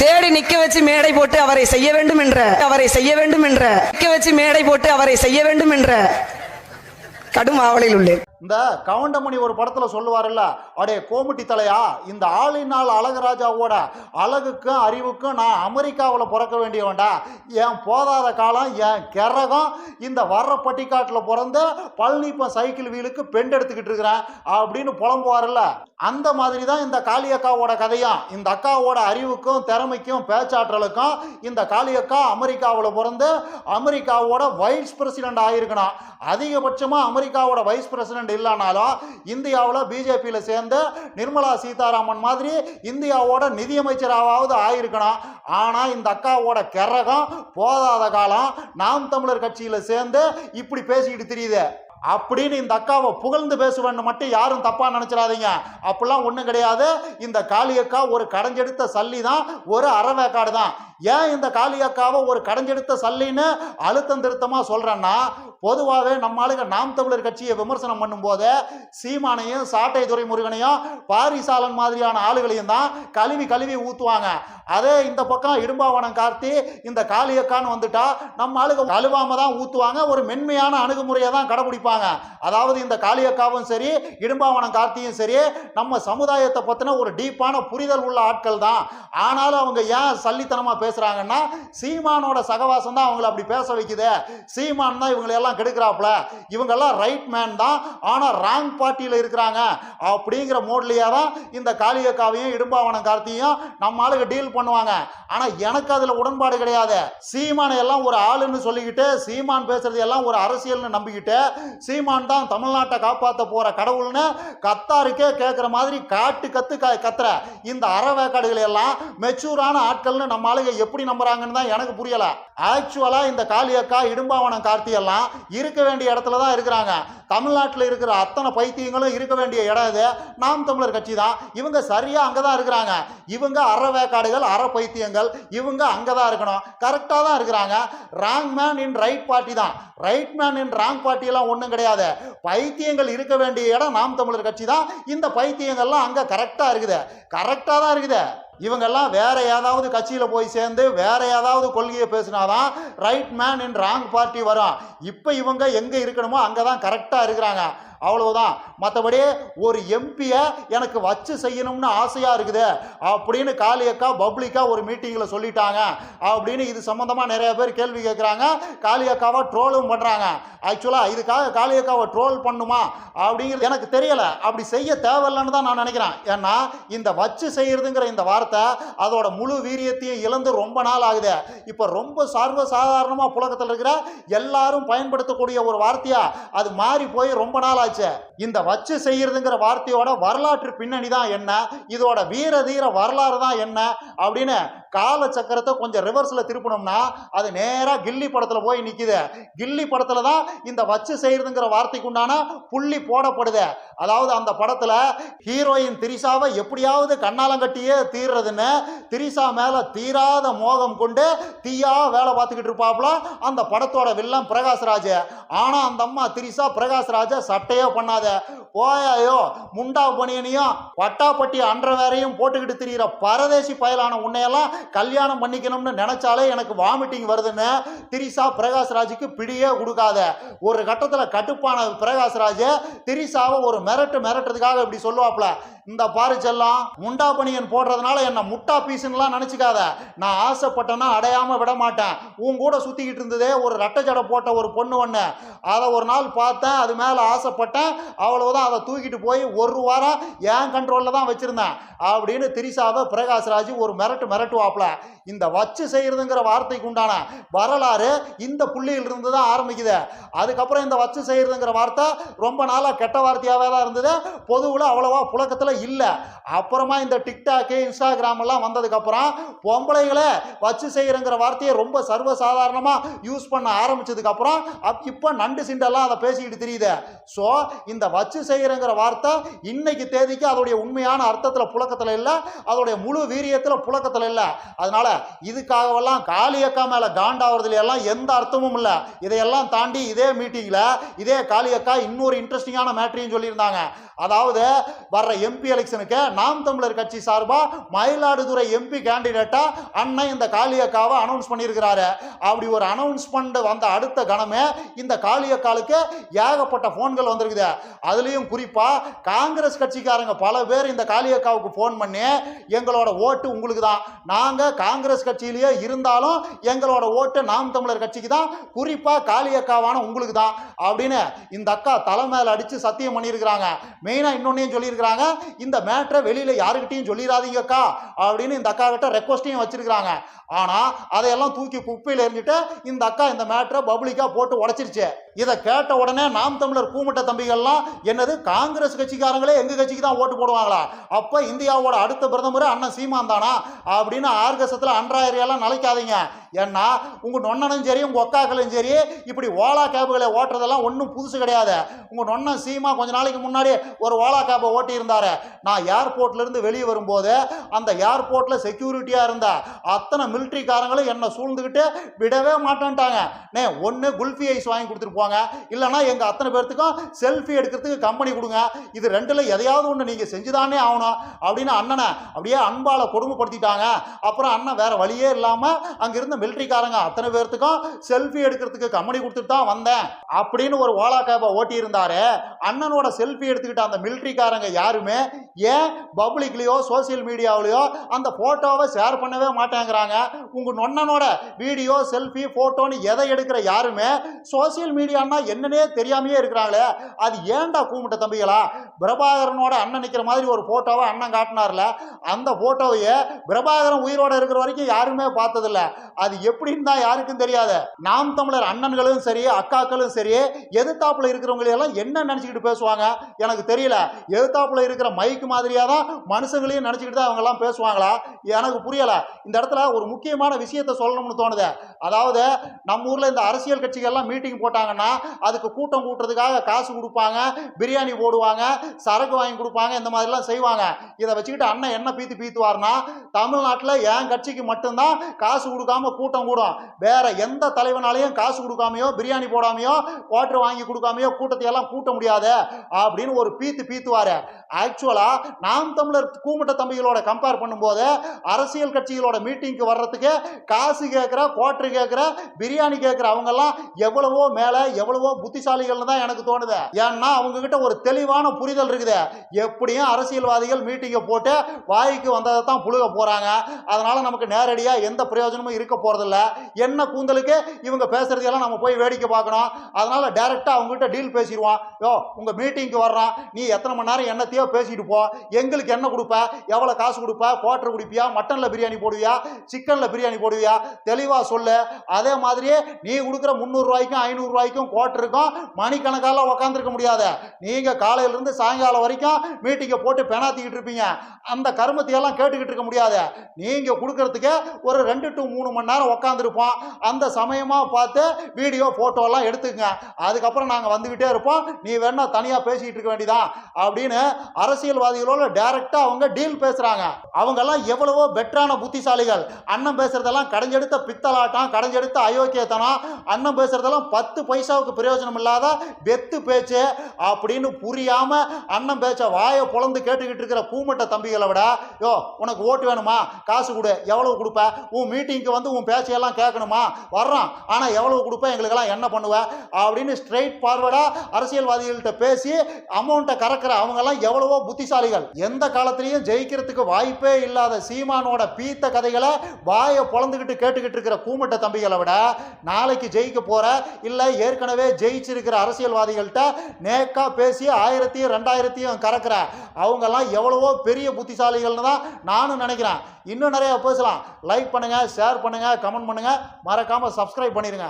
தேடி நிக்க வச்சு மேடை போட்டு அவரை செய்ய வேண்டும் என்ற அவரை செய்ய வேண்டும் என்ற நிக்க வச்சு மேடை போட்டு அவரை செய்ய வேண்டும் என்ற கடும் ஆவலில் உள்ளேன். இந்த கவுண்டமணி ஒரு படத்தில் சொல்லுவாருல்ல அடே கோமுட்டி தலையா இந்த ஆளினால் அழகராஜாவோட அழகுக்கும் அறிவுக்கும் நான் அமெரிக்காவில் பிறக்க வேண்டியவன்டா. என் போதாத காலம் என் கிறகம் இந்த வர்ற பட்டிக்காட்டில் பிறந்து பழனிப்ப சைக்கிள் வீலுக்கு பெண்ட் எடுத்துக்கிட்டு இருக்கிறேன் அப்படின்னு புலம்புவார்ல அந்த மாதிரி தான் இந்த காளியக்காவோட கதையும் இந்த அக்காவோட அறிவுக்கும் திறமைக்கும் பேச்சாற்றலுக்கும் இந்த காளியக்கா அமெரிக்காவில் பிறந்து அமெரிக்காவோட வைஸ் பிரசிடென்ட் ஆகிருக்கணும் அதிகபட்சமாக அமெரிக்காவோட வைஸ் பிரசிடென்ட் இல்லைனாலும் இந்தியாவில் பிஜேபியில் சேர்ந்து நிர்மலா சீதாராமன் மாதிரி இந்தியாவோட நிதியமைச்சராவது ஆயிருக்கணும். ஆனால் இந்த அக்காவோட கரகம் போதாத காலம். நாம் தமிழர் கட்சியில் சேர்ந்து இப்படி பேசிக்கிட்டு தெரியுது. அப்படின்னு இந்த அக்காவை புகழ்ந்து பேசுவேன்னு மட்டும் யாரும் தப்பாக நினச்சிடாதீங்க. அப்படிலாம் ஒன்றும் கிடையாது. இந்த காளியக்கா ஒரு கடைஞ்செடுத்த சல்லி தான் ஒரு அறவேக்காடு தான் ஏன் இந்த காளியக்காவை ஒரு கடைஞ்செடுத்த சல்லின்னு அழுத்தம் திருத்தமாக சொல்கிறேன்னா பொதுவாகவே நம்ம ஆளுங்க நாம் தமிழர் கட்சியை விமர்சனம் பண்ணும்போது சீமானையும் சாட்டை துரைமுருகனையும் பாரிசாலன் மாதிரியான ஆளுகளையும் தான் கழுவி கழுவி ஊத்துவாங்க. அதே இந்த பக்கம் இடும்பாவனம் கார்த்தி இந்த காளியக்கான்னு வந்துட்டா நம்ம ஆளுங்க கழுவாம தான் ஊத்துவாங்க. ஒரு மென்மையான அணுகுமுறையை தான் கடைபிடிப்பாங்க. அதாவது இந்த காளியக்காவும் சரி இடும்பாவனம் கார்த்தியும் சரி நம்ம சமுதாயத்தை பத்தின ஒரு டீப்பான புரிதல் உள்ள ஆட்கள் தான். ஆனாலும் அவங்க ஏன் சல்லித்தனமா பேசுறாங்கன்னா சீமானோட சகவாசம் தான் அவங்கள அப்படி பேச வைக்குது. சீமான் தான் இவங்களை எல்லாம் கெடுக்கிறாப்புல. இவங்கெல்லாம் ரைட் மேன் தான். ஆனால் ராங் பார்ட்டியில் இருக்கிறாங்க. அப்படிங்கிற மோட்லேயே தான் இந்த காளியக்காவையும் இடும்பாவனம் கார்த்தியும் நம்ம ஆளுங்க டீல் பண்ணுவாங்க. ஆனால் எனக்கு அதில் உடன்பாடு கிடையாது. சீமானை எல்லாம் ஒரு ஆளுன்னு சொல்லிக்கிட்டு சீமான் பேசுறது எல்லாம் ஒரு அரசியல்னு நம்பிக்கிட்டு சீமான் தான் தமிழ்நாட்டை காப்பாற்ற போகிற கடவுள்னு கத்தாருக்கே கேட்குற மாதிரி காட்டு கத்து க- கத்துற. இந்த அறவேக்காடுகளை எல்லாம் மெச்சூரான ஆட்கள்னு நம்ம ஆளுங்க எப்படி நம்புறாங்கன்னு தான் எனக்கு புரியலை. ஆக்சுவலாக இந்த காளியக்கா இடும்பாவனம் கார்த்தி எல்லாம் இருக்க வேண்டிய இடத்துல தான் இருக்கிறாங்க. தமிழ்நாட்டில் இருக்கிற அத்தனை பைத்தியங்களும் இருக்க வேண்டிய இடம் இது. நாம் தமிழர் கட்சி தான். இவங்க சரியாக அங்கே தான் இருக்கிறாங்க. இவங்க அறவேக்காடுகள் அற பைத்தியங்கள் இவங்க அங்கே தான் இருக்கணும். கரெக்டாக தான் இருக்கிறாங்க. Wrong man in right party தான். ரைட் மேன் இன் ராங் பார்ட்டியெல்லாம் ஒன்றும் கிடையாது. பைத்தியங்கள் இருக்க வேண்டிய இடம் நாம் தமிழர் கட்சி தான். இந்த பைத்தியங்கள்லாம் அங்கே கரெக்டாக இருக்குது. கரெக்டாக தான் இருக்குது. இவங்கெல்லாம் வேற ஏதாவது கட்சியில் போய் சேர்ந்து வேற ஏதாவது கொள்கையை பேசினாதான் right man in wrong party வரும் இப்போ இவங்க எங்கே இருக்கணுமோ அங்கே தான் கரெக்டாக இருக்கிறாங்க. அவ்வளவுதான். மற்றபடி ஒரு எம்பியை எனக்கு வச்சு செய்யணும்னு ஆசையாக இருக்குது. அப்படின்னு காளியக்கா பப்ளிக்காக ஒரு மீட்டிங்கில் சொல்லிட்டாங்க. அப்படின்னு இது சம்மந்தமாக நிறைய பேர் கேள்வி கேட்குறாங்க. காளியக்காவை ட்ரோலும் பண்ணுறாங்க ஆக்சுவலாக இதுக்காக காளியக்காவை ட்ரோல் பண்ணுமா? அப்படிங்கிறது எனக்கு தெரியலை. அப்படி செய்ய தேவையில்லைன்னு தான் நான் நினைக்கிறேன். ஏன்னா இந்த வச்சு செய்கிறதுங்கிற இந்த வார்த்தை அதோட முழு வீரியத்தையும் இழந்து ரொம்ப நாள் ஆகுது. இப்போ ரொம்ப சர்வ சாதாரணமாக புழக்கத்தில் இருக்கிற எல்லாரும் பயன்படுத்தக்கூடிய ஒரு வார்த்தையா? அது மாறி போய் ரொம்ப நாள் ஆச்சு. இந்த வச்சு செய்யறதுங்கிற வார்த்தையோட வரலாற்று பின்னணி தான் என்ன? இதோட வீர தீர வரலாறு தான் என்ன? அப்படின்னு கால சக்கரத்தை கொஞ்சம் ரிவர்ஸில் திருப்பணும்னா அது நேராக கில்லி படத்தில் போய் நிற்கிது கில்லி படத்தில் தான் இந்த வச்சு செய்யறதுங்கிற வார்த்தைக்கு உண்டான புள்ளி போடப்படுது. அதாவது அந்த படத்தில் ஹீரோயின் திரிசாவை எப்படியாவது கண்ணாலங்கட்டியே தீர்றதுன்னு திரிசா மேலே தீராத மோகம் கொண்டு தீயா வேலை பார்த்துக்கிட்டு இருப்பாப்ல அந்த படத்தோட வில்லம் பிரகாஷ்ராஜ். ஆனால் அந்த அம்மா திரிசா பிரகாஷ்ராஜை சட்டையே பண்ணாத. போயாயோ முண்டா பனியனையும் பட்டாப்பட்டி அன்றவேரையும் போட்டுக்கிட்டு திரிகிற பரதேசி பயலான உன்னையெல்லாம் கல்யாணம் பண்ணிக்கணும்னு நினைச்சாலே எனக்கு வாமிட்டிங் வருதுன்னு திரிசா பிரகாஷ்ராஜுக்கு பிடியே கொடுக்காத. ஒரு கட்டத்தில் கட்டுப்பான பிரகாஷ்ராஜ் திரிசாவை ஒரு மிரட்டு மிரட்டுறதுக்காக இப்படி சொல்லுவாப்ல இந்த பாரிச்செல்லாம் முண்டா பனியன் போடுறதுனால என்ன முட்டா பீஸுன்னெலாம் நினச்சிக்காத. நான் ஆசைப்பட்டேன்னா அடையாமல் விட மாட்டேன். உன் கூட சுற்றிக்கிட்டு இருந்ததே ஒரு ரட்டை ஜடை போட்ட ஒரு பொண்ணு ஒன்று அதை ஒரு நாள் பார்த்தேன் அது மேலே ஆசைப்பட்டேன் அவ்வளவுதான். அதை தூக்கிட்டு போய் ஒரு வாரம் என் கண்ட்ரோலில் தான் வச்சுருந்தேன் அப்படின்னு திரிசாவை பிரகாஷ்ராஜ் ஒரு மிரட்டு மிரட்டுவாப்பில் இந்த வச்சு செய்கிறதுங்கிற வார்த்தைக்கு உண்டான வரலாறு இந்த புள்ளியிலிருந்து தான் ஆரம்பிக்குது. அதுக்கப்புறம் இந்த வச்சு செய்கிறதுங்கிற வார்த்தை ரொம்ப நாளாக கெட்ட வார்த்தையாகவே தான் இருந்தது. பொதுவில் அவ்வளோவா புழக்கத்தில் இல்லை. அப்புறமா இந்த டிக்டாக்கு இன்ஸ்டாகிராம் எல்லாம் வந்ததுக்கப்புறம் பொம்பளைகளை வச்சு செய்கிறங்கிற வார்த்தையை ரொம்ப சர்வசாதாரணமாக யூஸ் பண்ண ஆரம்பிச்சதுக்கப்புறம் அப் இப்போ நண்டு சிண்டெல்லாம் அதை பேசிக்கிட்டு தெரியுது. ஸோ இந்த வச்சு செய்கிறேங்கிற வார்த்தை இன்னைக்கு தேதிக்கு அதோடைய உண்மையான அர்த்தத்தில் புழக்கத்தில் இல்லை அதோடைய முழு வீரியத்தில் புழக்கத்தில் இல்லை. அதனால இதுக்காகவெல்லாம் காளியக்கா மேலே காண்டாவதுல எல்லாம் எந்த அர்த்தமும் இல்லை. இதையெல்லாம் தாண்டி இதே மீட்டிங்கில் இதே காளியக்கா இன்னொரு இன்ட்ரெஸ்டிங்கான மேட்ரியும் சொல்லியிருந்தாங்க. அதாவது வர்ற எம்பி எலெக்ஷனுக்கு நாம் தமிழர் கட்சி சார்பாக மயிலாடுதுறை எம்பி கேண்டிடேட்டாக அண்ணன் இந்த காளியக்காவை அனௌன்ஸ் பண்ணியிருக்கிறாரு. அப்படி ஒரு அனௌன்ஸ்மெண்ட் வந்த அடுத்த கணமே இந்த காளியக்காலுக்கு ஏகப்பட்ட ஃபோன்கள் வந்திருக்குது. அதுலேயும் குறிப்பாக காங்கிரஸ் கட்சிக்காரங்க பல பேர் இந்த காளியக்காவுக்கு ஃபோன் பண்ணி எங்களோட ஓட்டு உங்களுக்கு தான். நாங்கள் காங்கிரஸ் கட்சியிலேயே இருந்தாலும் எங்களோட ஓட்டு நாம் தமிழர் கட்சிக்கு தான். குறிப்பாக காளியக்காவான உங்களுக்கு தான். அப்படின்னு இந்த அக்கா தலை மேலே அடித்து சத்தியம் பண்ணியிருக்கிறாங்க. மெயினாக இன்னொன்னையும் சொல்லியிருக்கிறாங்க. இந்த மேட்ரை வெளியில் யாருக்கிட்டையும் சொல்லிடாதீங்கக்கா அப்படின்னு இந்த அக்கா கிட்ட ரெக்வஸ்டையும் வச்சிருக்கிறாங்க. ஆனால் அதையெல்லாம் தூக்கி குப்பையில் எறிஞ்சிட்டு இந்த அக்கா இந்த மேட்ரை பப்ளிக்காக போட்டு உடச்சிருச்சு. இதை கேட்ட உடனே நாம் தமிழர் கூமுட்ட தம்பிகள்லாம் என்னது காங்கிரஸ் கட்சிக்காரங்களே எங்கள் கட்சிக்கு தான் ஓட்டு போடுவாங்களா? அப்போ இந்தியாவோட அடுத்த பிரதமர் அண்ணன் சீமான் தானா? அப்படின்னு ஆர்கசத்தில் அன்றாயிரம் நிலைக்காதீங்க ஏன்னா உங்கள் நொண்ணனும் சரி உங்கள் ஒக்காக்களும் சரி இப்படி ஓலா கேபுகளை ஓட்டுறதெல்லாம் ஒன்றும் புதுசு கிடையாது. உங்கள் நொண்ணன் சீமா கொஞ்ச நாளைக்கு முன்னாடி ஒரு ஓலா கேபை ஓட்டியிருந்தார். நான் ஏர்போர்ட்லேருந்து வெளியே வரும்போது அந்த ஏர்போர்ட்டில் செக்யூரிட்டியாக இருந்த அத்தனை மிலிட்ரிக்காரங்களும் என்னை சூழ்ந்துக்கிட்டு விடவே மாட்டேன்ட்டாங்க. நே ஒன்று குல்ஃபி ஐஸ் வாங்கி கொடுத்துட்டு போங்க இல்லைன்னா எங்கள் அத்தனை பேர்த்துக்கும் செல்ஃபி எடுக்கிறதுக்கு கம்பெனி கொடுங்க. இது ரெண்டில் எதையாவது ஒன்று நீங்கள் செஞ்சுதானே ஆகணும் அப்படின்னு அண்ணனை அப்படியே அன்பால் கொடுமைப்படுத்திட்டாங்க. அப்புறம் அண்ணன் வேற வழியே இல்லாமல் அங்கிருந்த மிலிட்ரிக்காரங்க அத்தனை பேர்த்துக்கும் செல்ஃபி எடுக்கிறதுக்கு கம்பெனி கொடுத்துட்டு தான் வந்தேன். அப்படின்னு ஒரு ஓலா கேபை ஓட்டி அண்ணனோட செல்ஃபி எடுத்துக்கிட்ட அந்த மிலிட்ரிக்காரங்க யாருமே ஏன் பப்ளிக்லேயோ சோசியல் மீடியாவிலையோ அந்த ஃபோட்டோவை ஷேர் பண்ணவே மாட்டேங்கிறாங்க. உங்கள் நொண்ணனோட வீடியோ செல்ஃபி ஃபோட்டோன்னு எதை எடுக்கிற யாருமே சோசியல் தம்பியான்னா என்னன்னே தெரியாமையே இருக்கிறாங்களே அது ஏன்டா கூமிட்ட தம்பிகளா? பிரபாகரனோட அண்ணன் நிற்கிற மாதிரி ஒரு ஃபோட்டோவை அண்ணன் காட்டினார்ல. அந்த ஃபோட்டோவையே பிரபாகரன் உயிரோட இருக்கிற வரைக்கும் யாருமே பார்த்ததில்ல. அது எப்படின்னு தான் யாருக்கும் தெரியாது. நாம் தமிழர் அண்ணன்களும் சரி அக்காக்களும் சரி எதிர்த்தாப்புல இருக்கிறவங்களை எல்லாம் என்ன நினச்சிக்கிட்டு பேசுவாங்க? எனக்கு தெரியல. எதிர்த்தாப்புல இருக்கிற மைக்கு மாதிரியாக தான் மனுஷங்களையும் நினச்சிக்கிட்டு தான் அவங்கெல்லாம் பேசுவாங்களா? எனக்கு புரியல. இந்த இடத்துல ஒரு முக்கியமான விஷயத்த சொல்லணும்னு தோணுது. அதாவது நம்ம ஊரில் இந்த அரசியல் கட்சிகள்லாம் மீட்டிங் போட்டாங்கன்னா அதுக்கு கூட்டம் கூட்டுறதுக்காக காசு கொடுப்பாங்க பிரியாணி போடுவாங்க சரக்கு வாங்கி கொடுப்பாங்க இந்த மாதிரிலாம் செய்வாங்க. இதை வச்சுக்கிட்டு அண்ணன் என்ன பீத்து பீத்துவார்னா தமிழ்நாட்டில் என் கட்சிக்கு மட்டும்தான் காசு கொடுக்காம கூட்டம் கூடும். வேற எந்த தலைவனாலையும் காசு கொடுக்காமையோ பிரியாணி போடாமையோ குவாட்டர் வாங்கி கொடுக்காமையோ கூட்டத்தை எல்லாம் கூட்ட முடியாது அப்படின்னு ஒரு பீத்து பீத்துவாரு. ஆக்சுவலா நாம் தமிழர் கூமுட்ட தம்பிகளோட கம்பேர் பண்ணும்போது அரசியல் கட்சிகளோட மீட்டிங்க்கு வர்றதுக்கு காசு கேட்குற குவாட்டர் கேட்குற பிரியாணி கேட்குற அவங்கெல்லாம் எவ்வளவோ மேலே எவ்வளவோ புத்திசாலிகள்னு தான் எனக்கு தோணுது. ஏன்னா அவங்க கிட்ட ஒரு தெளிவான புரிதல் இருக்குது. எப்படியும் அரசியல்வாதிகள் மீட்டிங்கை போட்டு வாய்க்கு வந்ததை தான் புழுக போகிறாங்க அதனால நமக்கு நேரடியாக எந்த பிரயோஜனமும் இருக்க போகிறதில்ல என்ன கூந்தலுக்கு? இவங்க பேசுறதையெல்லாம் நம்ம போய் வேடிக்கை பார்க்கணும். அதனால டைரெக்டாக அவங்ககிட்ட டீல் பேசிடுவோம். யோ உங்கள் மீட்டிங்க்கு வர்றான் நீ எத்தனை மணி நேரம் என்னத்தையோ பேசிட்டு போ. எங்களுக்கு என்ன கொடுப்ப? எவ்வளோ காசு கொடுப்ப? குவாட்டர் குடிப்பியா? மட்டனில் பிரியாணி போடுவியா? சிக்கனில் பிரியாணி போடுவியா? தெளிவாக சொல்லு. அதே மாதிரியே நீ கொடுக்குற முந்நூறுரூவாய்க்கும் ஐநூறுரூவாய்க்கும் குவாட்டருக்கும் மணிக்கணக்கால உக்காந்துருக்க முடியாது. நீங்கள் காலையிலேருந்து சாயங்காலம் வரைக்கும் மீட்டிங்கை போட்டு பெணாத்திக்கிட்டு இருப்பீங்க. அந்த கருமத்தையெல்லாம் கேட்டுக்கிட்டு இருக்க முடியாது. நீங்கள் கொடுக்கறதுக்கு ஒரு ரெண்டு டு மூணு மணி நேரம் உக்காந்துருப்போம். அந்த சமயமாக பார்த்து வீடியோ ஃபோட்டோலாம் எடுத்துக்கங்க. அதுக்கப்புறம் நாங்கள் வந்துக்கிட்டே இருப்போம். நீ வேணா தனியாக பேசிக்கிட்டு இருக்க வேண்டியதான் அப்படின்னு அரசியல்வாதிகளோட டைரெக்டாக அவங்க டீல் பேசுகிறாங்க அவங்கெல்லாம் எவ்வளவோ பெட்டரான புத்திசாலிகள். அண்ணன் பேசுகிறதெல்லாம் கடைஞ்செடுத்த பித்தலாட்டம் கடைஞ்செடுத்த அயோக்கியத்தனம் அண்ணன் பேசுகிறதெல்லாம் பத்து பைசாவுக்கு பிரயோஜனம் இல்லாத வெத்து பேச்சு அப்படின்னு புரியாம அண்ணன் பேச்ச வாயை பொழந்து கேட்டுக்கிட்டு இருக்கிற கூமட்ட தம்பிகளை விட யோ உனக்கு ஓட்டு வேணுமா? காசு கொடு. எவ்வளவு கொடுப்ப? உன் மீட்டிங்க்கு வந்து உன் பேச்சையெல்லாம் கேட்கணுமா? வர்றான். ஆனால் எவ்வளவு கொடுப்ப? எங்களுக்கெல்லாம் என்ன பண்ணுவேன் அப்படின்னு ஸ்ட்ரெயிட் ஃபார்வர்டாக அரசியல்வாதிகள்கிட்ட பேசி அமௌண்ட்டை கறக்கிற அவங்கெல்லாம் எவ்வளவோ புத்திசாலிகள். எந்த காலத்திலையும் ஜெயிக்கிறதுக்கு வாய்ப்பே இல்லாத சீமானோட பீத்த கதைகளை வாயை பொழந்துக்கிட்டு கேட்டுக்கிட்டு இருக்கிற கூமட்ட தம்பிகளை விட நாளைக்கு ஜெயிக்க போற இல்லை ஏற்கனவே ஜெயிச்சிருக்கிற அரசியல்வாதிகள்கிட்ட நேக்கா பேசி ஆயிரத்தையும் ரெண்டாயிரத்தையும் கறக்கிற அவங்கெல்லாம் எவ்வளவோ பெரிய புத்திசாலிகள்னு தான் நானும் நினைக்கிறேன். இன்னும் நிறையா பேசலாம். லைக் பண்ணுங்க ஷேர் பண்ணுங்க கமெண்ட் பண்ணுங்க. மறக்காமல் சப்ஸ்கிரைப் பண்ணிடுங்க